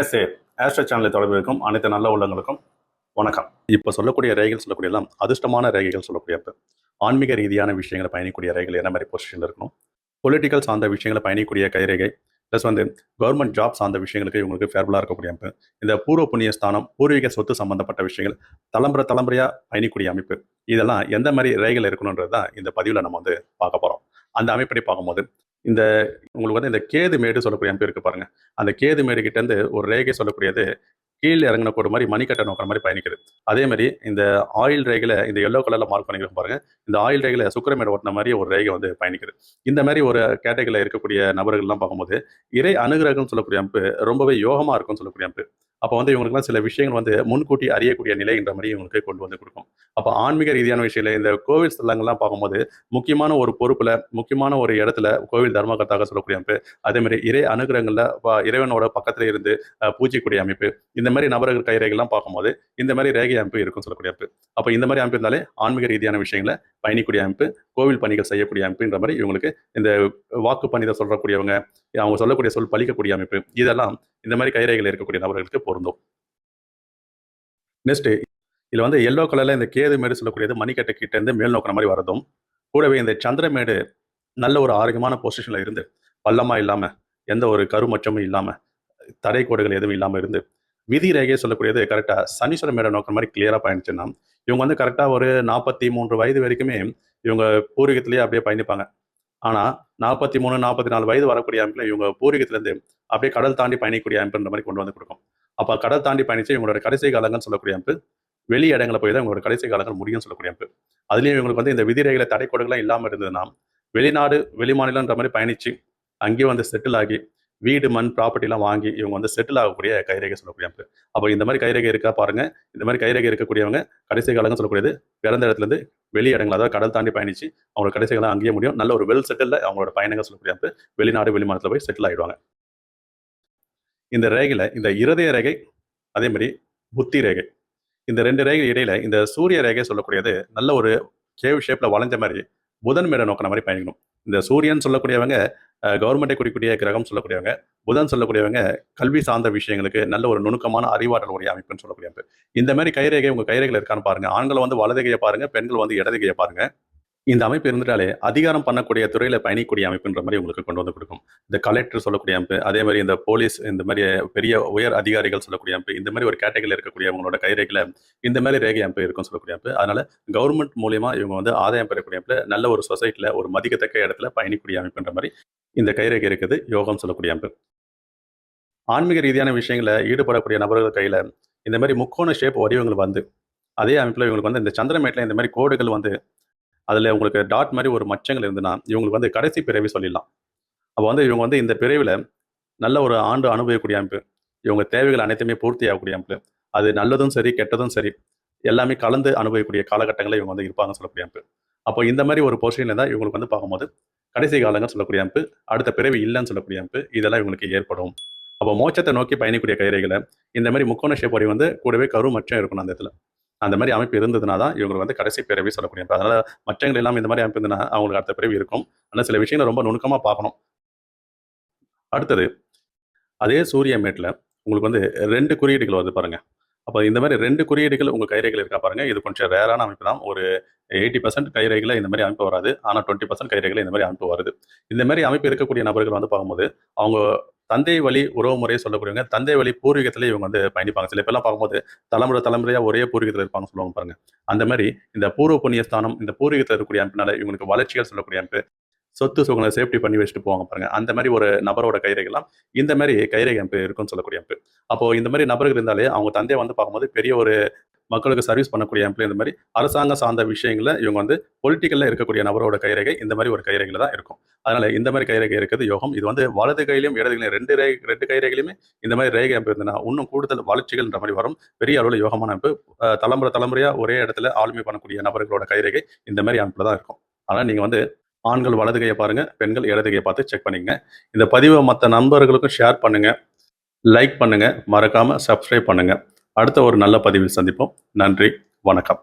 NSA astro சேனலை தொடர்பு இருக்கும் அனைத்து நல்ல உள்ளங்களுக்கும் வணக்கம். இப்போ சொல்லக்கூடிய ரேகைகள் சொல்லக்கூடிய எல்லாம் அதிர்ஷ்டமான ரேகைகள் சொல்லக்கூடிய ஆன்மீக ரீதியான விஷயங்களை பயணிக்கூடிய ரேகைகள் என்ன மாதிரி பொசிஷனில் இருக்கணும்? பொலிட்டிக்கல் சார்ந்த விஷயங்களை பயணிக்கூடிய கைரேகை ப்ளஸ் வந்து கவர்மெண்ட் ஜாப் சார்ந்த விஷயங்களுக்கு இவங்களுக்கு ஃபேர்புலாக இருக்கக்கூடிய அமைப்பு. இந்த பூர்வ புண்ணிய ஸ்தானம் பூர்வீக சொத்து சம்பந்தப்பட்ட விஷயங்கள் தலைமுறை தலைமுறையாக பயணிக்கூடிய அமைப்பு. இதெல்லாம் எந்த மாதிரி ரேகைகள் இருக்கணுன்றது தான் இந்த பதிவில் நம்ம வந்து பார்க்க போகிறோம் அந்த அமைப்படி பார்க்கும்போது இந்த உங்களுக்கு வந்து இந்த கேது மேடு சொல்லக்கூடிய அமைப்பு இருக்கு பாருங்க. அந்த கேது மேடு கிட்ட இருந்து ஒரு ரேகை சொல்லக்கூடியது கீழே இறங்கின கோடு மாதிரி மணிக்கட்டை நோக்கிற மாதிரி பயணிக்குது. அதே மாதிரி இந்த ஆயில் ரேகையில இந்த எல்லோ கலர்ல மார்க் பண்ணிக்கிறோம் பாருங்க. இந்த ஆயில் ரேகையில சுக்கரமேடு ஓட்டின மாதிரி ஒரு ரேகை வந்து பயணிக்குது. இந்த மாதிரி ஒரு கேட்டகரியில் இருக்கக்கூடிய நபர்கள்லாம் பார்க்கும்போது இறை அனுகிரகம் சொல்லக்கூடிய அமைப்பு ரொம்பவே யோகமா இருக்கும்னு சொல்லக்கூடிய அமைப்பு. அப்போ வந்து இவங்களுக்குலாம் சில விஷயங்கள் வந்து முன்கூட்டி அறியக்கூடிய நிலைன்ற மாதிரி இவங்களுக்கு கொண்டு வந்து கொடுக்கும். அப்போ ஆன்மீக ரீதியான விஷயங்கள் இந்த கோவில் ஸ்தலங்கள்லாம் பார்க்கும்போது முக்கியமான ஒரு பொறுப்பில் முக்கியமான ஒரு இடத்துல கோவில் தர்மகர்த்தாக சொல்லக்கூடிய அமைப்பு அதேமாதிரி இறை அனுகிரகங்களில் இறைவனோட பக்கத்தில் இருந்து பூஜைக்கூடிய அமைப்பு இந்த மாதிரி நபர்கள் கைரேகைலாம் பார்க்கும்போது இந்த மாதிரி ரேகை அமைப்பு இருக்கும் சொல்லக்கூடிய அமைப்பு. அப்போ இந்த மாதிரி அமைப்பு இருந்தாலே ஆன்மீக ரீதியான விஷயங்களை பயணிக்கூடிய அமைப்பு கோவில் பணிகள் செய்யக்கூடிய அமைப்புன்ற மாதிரி இவங்களுக்கு இந்த வாக்கு பணிதை சொல்லக்கூடியவங்க அவங்க சொல்லக்கூடிய சொல் பழிக்கக்கூடிய அமைப்பு இதெல்லாம் இந்த மாதிரி கைரேகைகள் இருக்கக்கூடிய நபர்களுக்கு பொருந்தும். நெக்ஸ்ட் இதில் வந்து எல்லோ கலர்ல இந்த கேது மேடு சொல்லக்கூடியது மணிக்கட்டை கிட்டேருந்து மேல் நோக்கிற மாதிரி வரதும் கூடவே இந்த சந்திரமேடு நல்ல ஒரு ஆரோக்கியமான பொசிஷன்ல இருந்து பள்ளமா இல்லாம எந்த ஒரு கருமச்சமும் இல்லாம தடை கோடுகள் எதுவும் இல்லாம இருந்து விதி ரேகையை சொல்லக்கூடியது கரெக்டா சனீஸ்வர மேடம் நோக்கிற மாதிரி கிளியராக பயணிச்சுன்னா இவங்க வந்து கரெக்டா ஒரு நாற்பத்தி மூன்று வயது வரைக்குமே இவங்க பூர்வீகத்திலேயே அப்படியே பயணிப்பாங்க. ஆனா நாற்பத்தி மூணு நாற்பத்தி நாலு வயது வரக்கூடிய அமைப்புல இவங்க பூர்வீகத்திலேருந்து அப்படியே கடல் தாண்டி பயணிக்கக்கூடிய அமைப்புன்ற மாதிரி கொண்டு வந்து கொடுக்கும். அப்போ கடல் தாண்டி பயணிச்சு இவங்களோட கடைசி காலங்கள்னு சொல்லக்கூடிய அமைப்பு வெளி இடங்களை போய் தான் இவங்களோட கடைசி காலங்கள் முடியும்னு சொல்லக்கூடிய அமைப்பு அதுலேயும் இவங்களுக்கு வந்து இந்த விதிரைகளை தடை இல்லாமல் இல்லாம இருந்ததுன்னா வெளிநாடு வெளிமாநிலன்ற மாதிரி பயணிச்சு அங்கேயே வந்து செட்டில் ஆகி வீடு மண் ப்ராப்பர்ட்டிலாம் வாங்கி இவங்க வந்து செட்டில் ஆகக்கூடிய கைரேகை சொல்லக்கூடிய அமைப்பு அப்போ இந்த மாதிரி கைரேகை இருக்கா பாருங்க. இந்த மாதிரி கைரேகை இருக்கக்கூடியவங்க கடைசி காலங்கள் சொல்லக்கூடியது பிறந்த இடத்துலேருந்து வெளி இடங்கள் அதாவது கடல் தாண்டி பயணிச்சு அவங்களோட கடைசி காலம் அங்கேயே முடியும். நல்ல ஒரு வெல் செட்டில் அவங்களோட பயணங்கள் சொல்லக்கூடிய அமைப்பு வெளிநாடு வெளிமாநிலத்தில் போய் செட்டில் ஆயிடுவாங்க. இந்த ரேகையில் இந்த இருதய ரேகை அதே மாதிரி புத்தி ரேகை. இந்த ரெண்டு ரேகை இடையில இந்த சூரிய ரேகை சொல்லக்கூடியது நல்ல ஒரு கேவ் ஷேப்பில் வளைஞ்ச மாதிரி புதன் மேட நோக்கின மாதிரி பயணிக்கணும். இந்த சூரியன் சொல்லக்கூடியவங்க கவர்மெண்ட்டை குறிக்கூடிய கிரகம் சொல்லக்கூடியவங்க புதன் சொல்லக்கூடியவங்க கல்வி சார்ந்த விஷயங்களுக்கு நல்ல ஒரு நுணுக்கமான அறிவாற்றல் உடைய அமைப்புன்னு சொல்லக்கூடிய இந்த மாதிரி கைரேகை உங்கள் கைரேகையில் இருக்கான்னு பாருங்கள் ஆண்கள் வந்து வலதுகையை பாருங்கள் பெண்கள் வந்து இடதுகையை பாருங்கள் இந்த அமைப்பு இருந்துட்டாலே அதிகாரம் பண்ணக்கூடிய துறையில பயணிக்கூடிய அமைப்புன்ற மாதிரி உங்களுக்கு கொண்டு வந்து கொடுக்கும். இந்த கலெக்டர் சொல்லக்கூடிய அமைப்பு அதே மாதிரி இந்த போலீஸ் இந்த மாதிரி பெரிய உயர் அதிகாரிகள் சொல்லக்கூடிய அமைப்பு இந்த மாதிரி ஒரு கேட்டகரியில் இருக்கக்கூடிய அவங்களோட கைரேகையில் இந்த மாதிரி ரேகை அமைப்பு இருக்கும் சொல்லக்கூடிய அமைப்பு. அதனால கவர்மெண்ட் மூலியமா இவங்க வந்து ஆதாயம் பெறக்கூடிய அமைப்புல நல்ல ஒரு சொசைட்டில ஒரு மதிக்கத்தக்க இடத்துல பயணிக்கூடிய அமைப்புன்ற மாதிரி இந்த கைரேகை இருக்குது யோகம் சொல்லக்கூடிய அமைப்பு. ஆன்மீக ரீதியான விஷயங்களை ஈடுபடக்கூடிய நபர்கள் கையில இந்த மாதிரி முக்கோண ஷேப் வடிவங்கள் வந்து அதே அமைப்புல இவங்களுக்கு வந்து இந்த சந்திரமேட்டில் இந்த மாதிரி கோடுகள் வந்து அதில் உங்களுக்கு டாட் மாதிரி ஒரு மச்சங்கள் இருந்துன்னா இவங்களுக்கு வந்து கடைசி பிறவி சொல்லிடலாம். அப்போ வந்து இவங்க வந்து இந்த பிறவில நல்ல ஒரு ஆண்டு அனுபவிக்கக்கூடிய அமைப்பு. இவங்க தேவைகள் அனைத்துமே பூர்த்தி ஆகக்கூடிய அமைப்பு. அது நல்லதும் சரி கெட்டதும் சரி எல்லாமே கலந்து அனுபவிக்கக்கூடிய காலகட்டங்களில் இவங்க வந்து இருப்பாங்க சொல்லக்கூடிய அமைப்பு. அப்போ இந்த மாதிரி ஒரு பொசிஷனில் தான் இவங்களுக்கு வந்து பார்க்கும்போது கடைசி காலங்கள் சொல்லக்கூடிய அமைப்பு அடுத்த பிறவி இல்லைன்னு சொல்லக்கூடிய அமைப்பு இதெல்லாம் இவங்களுக்கு ஏற்படும். அப்போ மோட்சத்தை நோக்கி பயணிக்கூடிய கைரைகளை இந்த மாதிரி முக்கோண ஷேப் வரி வந்து கூடவே கரு மற்றும் இருக்கணும் அந்த இடத்துல. அந்த மாதிரி அமைப்பு இருந்ததுனா தான் இவங்களுக்கு வந்து கடைசி பிறவி சொல்லக்கூடிய அதனால மச்சங்கள் எல்லாம் இந்த மாதிரி அமைப்பு இருந்ததுன்னா அவங்களுக்கு அடுத்த பிறவி இருக்கும். ஆனால் சில விஷயங்களை ரொம்ப நுணுக்கமா பார்க்கணும். அடுத்தது அதே சூரிய மேட்டில் உங்களுக்கு வந்து ரெண்டு குறியீடுகள் வருது பாருங்க. அப்போ இந்த மாதிரி ரெண்டு குறியீடுகள் உங்கள் கைரேகையில் இருக்கா பாருங்க. இது கொஞ்சம் ரேரான அமைப்பு தான். ஒரு எயிட்டி பர்சன்ட் கைரேகையில் இந்த மாதிரி அமைப்பு வராது. ஆனால் டுவெண்ட்டி பர்சன்ட் கைரேகையில் இந்த மாதிரி அமைப்பு வருது. இந்த மாதிரி அமைப்பு இருக்கக்கூடிய நபர்கள் வந்து பார்க்கும்போது அவங்க தந்தை வழி உறவு முறையை சொல்லக்கூடியவங்க தந்தை வழி பூர்வீகத்திலே இவங்க வந்து பயணிப்பாங்க. சில பேர்லாம் பார்க்கும்போது தலைமுறை தலைமுறையாக ஒரே பூர்வீகத்தில் இருப்பாங்க சொல்லுவாங்க பாருங்க. அந்த மாதிரி இந்த பூர்வ புண்ணியஸ்தானம் இந்த பூர்வீகத்தில் இருக்கக்கூடிய அமைப்பினால இவங்களுக்கு வளர்ச்சிகள் சொல்லக்கூடிய அமைப்பு சொத்து சுகங்களை சேஃப்டி பண்ணி வச்சுட்டு போவாங்க பாருங்க. அந்த மாதிரி ஒரு நபரோட கைரேகைலாம் இந்த மாதிரி கைரேகை அமைப்பு இருக்குன்னு சொல்லக்கூடிய அமைப்பு அப்போ இந்த மாதிரி நபர்கள் இருந்தாலே அவங்க தந்தையை வந்து பார்க்கும்போது பெரிய ஒரு மக்களுக்கு சர்வீஸ் பண்ணக்கூடிய அமைப்பு இந்த மாதிரி அரசாங்கம் சார்ந்த விஷயங்களை இவங்க வந்து பொலிட்டிக்கல்ல இருக்கக்கூடிய நபரோட கைரேகை இந்த மாதிரி ஒரு கைரேகையில தான் இருக்கும். அதனால இந்த மாதிரி கைரேகை இருக்குது யோகம். இது வந்து வலது கையிலும் இடது கையிலும் ரெண்டு ரே ரெண்டு கைரேகையிலுமே இந்த மாதிரி ரேகை அமைப்பு இருந்ததுன்னா இன்னும் கூடுதல் வளர்ச்சிகள்ன்ற மாதிரி வரும். பெரிய அளவில் யோகமான அமைப்பு தலைமுறை தலைமுறையா ஒரே இடத்துல ஆளுமை பண்ணக்கூடிய நபர்களோட கைரேகை இந்த மாதிரி அமைப்புல தான் இருக்கும். ஆனால் நீங்கள் வந்து ஆண்கள் வலது கையை பாருங்கள் பெண்கள் இடது கையை பார்த்து செக் பண்ணிக்கங்க. இந்த பதிவை மற்ற நண்பர்களுக்கும் ஷேர் பண்ணுங்கள் லைக் பண்ணுங்கள் மறக்காமல் சப்ஸ்கிரைப் பண்ணுங்கள் அடுத்த ஒரு நல்ல பதிவில் சந்திப்போம். நன்றி வணக்கம்.